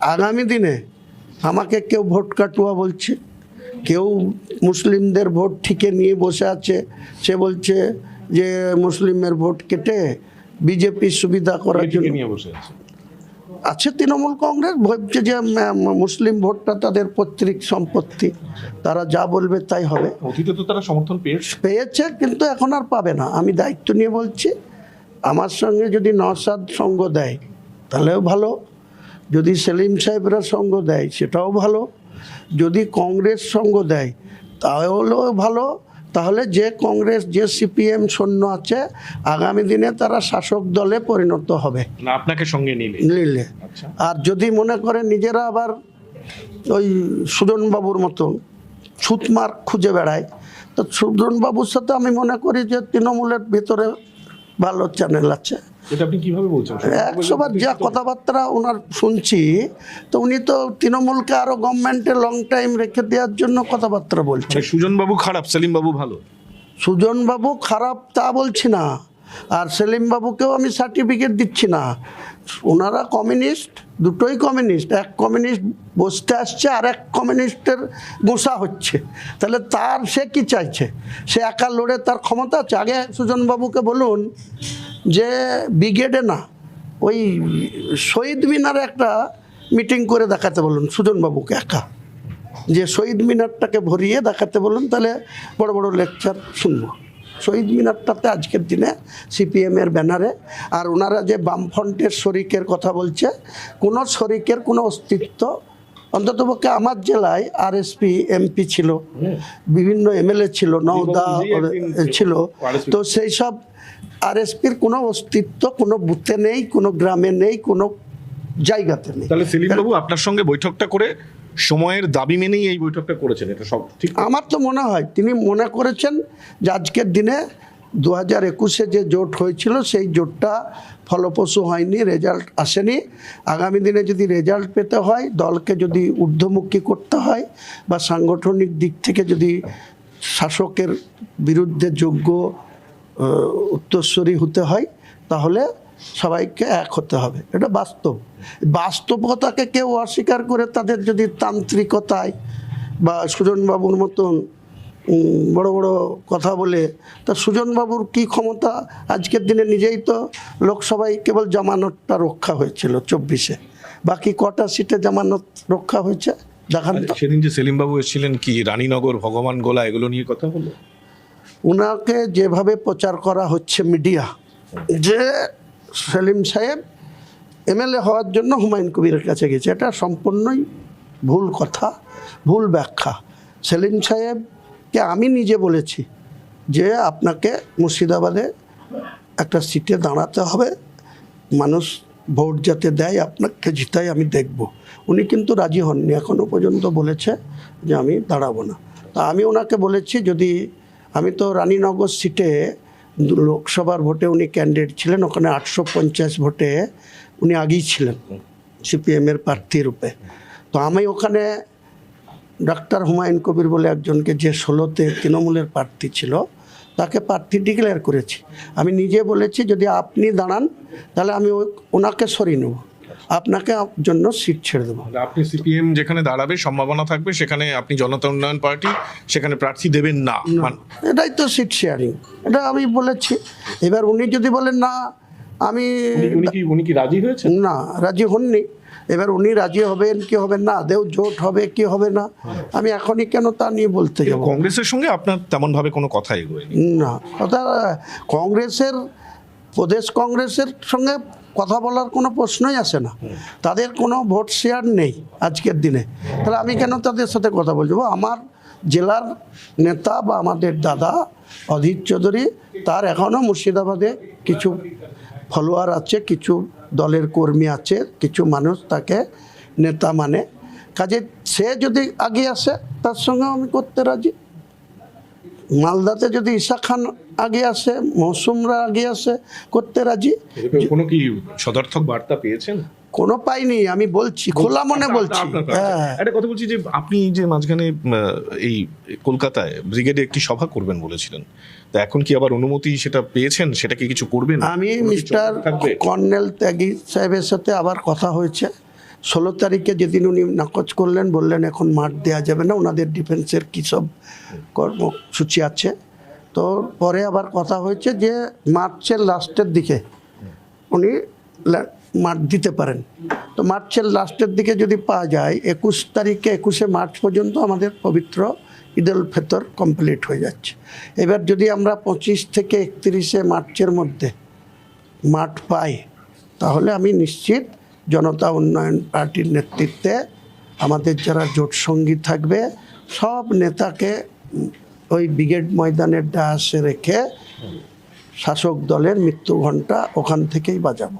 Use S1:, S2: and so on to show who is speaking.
S1: আগামী দিনে আমাকে কেউ ভোট কাটুয়া বলছে কেউ মুসলিমদের ভোট ঠিকে নিয়ে বসে আছে। সে বলছে যে মুসলিমের ভোট কেটে বিজেপির সুবিধা করার জন্য।
S2: আছে।
S1: আছে তৃণমূল কংগ্রেস ভাবছে যে মুসলিম ভোটটা তাদের পৈতৃক সম্পত্তি। তারা যা বলবে তাই হবে।
S2: অতীতে তো তারা সমর্থন পেয়েছে।
S1: পেয়েছে কিন্তু এখন আর পাবে না। আমি দায়িত্ব নিয়ে বলছি আমার সঙ্গে যদি নসাদ সঙ্গ দেয় তাহলেও ভালো। যদি সেলিম সাহেবরা সঙ্গ দেয় সেটাও ভালো। যদি কংগ্রেস সঙ্গ দেয় তাহলেও ভালো। তাহলে যে কংগ্রেস যে সিপিএম সৈন্য আছে আগামী দিনে তারা শাসক দলে পরিণত হবে।
S2: আপনাকে সঙ্গে নিলে।
S1: নিলে।
S2: আচ্ছা।
S1: আর যদি মনে করে নিজেরা আবার ওই সুজনবাবুর মতন ছুতমার খুঁজে বেড়ায় তো সুজনবাবুর সাথে আমি মনে করি যে তৃণমূলের ভিতরে ভালো চ্যানেল আছে।
S2: এটা আপনি কীভাবে বলছেন?
S1: একশো বার যা কথাবার্তা ওনার শুনছি তো উনি তো তৃণমূলকে আরও গভর্নমেন্টে লং টাইম রেখে দেওয়ার জন্য কথাবার্তা বলছে
S2: মানে সুজন বাবু খারাপ সেলিম বাবু ভালো।
S1: সুজনবাবু খারাপ তা বলছি না আর সেলিমবাবুকেও আমি সার্টিফিকেট দিচ্ছি না। ওনারা কমিউনিস্ট দুটোই কমিউনিস্ট এক কমিউনিস্ট বসতে আসছে আর এক কমিউনিস্টের গোসা হচ্ছে। তাহলে তার সে কি চাইছে? সে একা লড়ে তার ক্ষমতা আছে? আগে সুজনবাবুকে বলুন যে ব্রিগেডে না, ওই শহীদ মিনারে একটা মিটিং করে দেখাতে বলুন, সুজনবাবুকে একা। যে শহীদ মিনারটাকে ভরিয়ে দেখাতে বলুন, তাহলে বড় বড় লেকচার শুনব। শহীদ মিনারটাতে আজকের দিনে সিপিএমের ব্যানারে, আর ওনারা যে বামফ্রন্টের শরিকের কথা বলছে, কোনো শরিকের কোনো অস্তিত্ব অন্ততপক্ষে আমার জেলায় আরএসপি এমপি ছিল। বিভিন্ন এমএলএ ছিল নওদা ছিল তো সেই সব আর আরএসপির কোনো অস্তিত্ব কোনো বুথে নেই কোনো গ্রামে নেই কোনো জায়গাতে নেই।
S2: তাহলে সেলিম বাবু আপনার সঙ্গে বৈঠকটা করে সময়ের দাবি মেনেই এই বৈঠকটা করেছেন এটা সব ঠিক
S1: আমার তো মনে হয় তিনি মনে করেছেন যে আজকের দিনে দু হাজার একুশে যে জোট হয়েছিল, সেই জোটটা ফলপ্রসূ হয়নি, রেজাল্ট আসেনি। আগামী দিনে যদি রেজাল্ট পেতে হয়, দলকে যদি ঊর্ধ্বমুখী করতে হয় বা সাংগঠনিক দিক থেকে যদি শাসকের বিরুদ্ধে যোগ্য উত্তরস্বরী হতে হয়, তাহলে সবাইকে এক হতে হবে। এটা বাস্তব। বাস্তবতাকে কেউ অস্বীকার করে তাদের যদি তান্ত্রিকতায় বা সুজনবাবুর মতন বড় বড় কথা বলে তা সুজনবাবুর কি ক্ষমতা? আজকের দিনে নিজেই তো লোকসভায় কেবল জামানতটা রক্ষা হয়েছিল চব্বিশে। বাকি কটা সিটে জামানত রক্ষা হয়েছে? দেখান
S2: সেদিন যে সেলিমবাবু এসেছিলেন কি রানীনগর ভগবান গোলা এগুলো নিয়ে কথা হলো?
S1: ওনাকে যেভাবে প্রচার করা হচ্ছে মিডিয়া যে সেলিম সাহেব এমএলএ হওয়ার জন্য হুমায়ুন কবিরের কাছে গেছে এটা সম্পূর্ণই ভুল কথা ভুল ব্যাখ্যা। সেলিম সাহেবকে আমি নিজে বলেছি যে আপনাকে মুর্শিদাবাদে একটা সিটে দাঁড়াতে হবে। মানুষ ভোট যাতে দেয়, আপনাকে জিতাই আমি দেখব। উনি কিন্তু রাজি হননি। এখনও পর্যন্ত বলেছে যে আমি দাঁড়াবো না। তা আমি ওনাকে বলেছি, যদি আমি তো রানীনগর সিটে লোকসভার ভোটে উনি ক্যান্ডিডেট ছিলেন, ওখানে আটশো পঞ্চাশ ভোটে উনি আগেই ছিলেন, সিপিএমের প্রার্থী রূপে। তো আমি ওখানে ডাক্তার হুমায়ুন কবির বলে একজনকে যে ষোলোতে তৃণমূলের প্রার্থী ছিল তাকে প্রার্থী ডিক্লেয়ার করেছি। আমি নিজে বলেছি যদি আপনি দাঁড়ান তাহলে আমি ওনাকে সরিয়ে নেব। আপনাকে জন্য সিট ছেড়ে দেবো।
S2: আপনি সিপিএম যেখানে দাঁড়াবে সম্ভাবনা থাকবে সেখানে আপনি জনতা উন্নয়ন পার্টি সেখানে প্রার্থী দেবেন না। মান-
S1: এটাই তো সিট শেয়ারিং এটা আমি বলেছি। এবার উনি যদি বলেন না আমি
S2: উনি- কি উনি কি রাজি হয়েছেন?
S1: না রাজি হননি। এবার উনি রাজি হবেন কি হবেন না? দেও জোট হবে কি হবে না? আমি এখনই কেন তা নিয়ে বলতে যাব?
S2: কংগ্রেসের সঙ্গে আপনার তেমন ভাবে কোনো কথা এগোয়নি?
S1: না কথা কংগ্রেসের প্রদেশ কংগ্রেসের সঙ্গে কথা বলার কোনো প্রশ্নই আসে না। তাদের কোনো ভোট শেয়ার নেই আজকের দিনে। তাহলে আমি কেন তাদের সাথে কথা বলব? আমার জেলার নেতা বা আমাদের দাদা অধীর চৌধুরী তার এখনও মুর্শিদাবাদে কিছু ফলোয়ার আছে, কিছু দলের কর্মী আছে, কিছু মানুষ তাকে নেতা মানে। কাজে সে যদি আগে আসে, তার সঙ্গে আমি করতে রাজি। মালদাতে যদি ঈশা খান আগে আসে মৌসুমরা আগে আসে করতে রাজি?
S2: কোনো কি সদর্থক বার্তা পেয়েছেন?
S1: কোনো পাইনি আমি বলছি খোলা মনে বলছি। হ্যাঁ।
S2: একটা কথা বলছি যে আপনি যে মাঝখানে এই কলকাতায় ব্রিগেডে একটি সভা করবেন বলেছিলেন তা এখন কি আবার অনুমতি সেটা পেয়েছেন? সেটা কি কিছু করবেন?
S1: আমি মিস্টার কর্নেল ত্যাগী সাহেবের সাথে আবার কথা হয়েছে। ষোলো তারিখে যেদিন উনি নাকচ করলেন, বললেন এখন মাঠ দেওয়া যাবে না, ওনাদের ডিফেন্সের কী সব কর্মসূচি আছে। তো পরে আবার কথা হয়েছে যে মার্চের লাস্টের দিকে উনি মাঠ দিতে পারেন। তো মার্চের লাস্টের দিকে যদি পাওয়া যায়, একুশ তারিখে, একুশে মার্চ পর্যন্ত আমাদের পবিত্র ঈদ উল ফেতর কমপ্লিট হয়ে যাচ্ছে। এবার যদি আমরা পঁচিশ থেকে একত্রিশে মার্চের মধ্যে মাঠ পাই, তাহলে আমি নিশ্চিত জনতা উন্নয়ন পার্টির নেতৃত্বে আমাদের যারা জোট সঙ্গী থাকবে, সব নেতাকে ওই ব্রিগেড ময়দানের ডাসে রেখে শাসক দলের মৃত্যু ঘণ্টা ওখান থেকেই বাজাবো।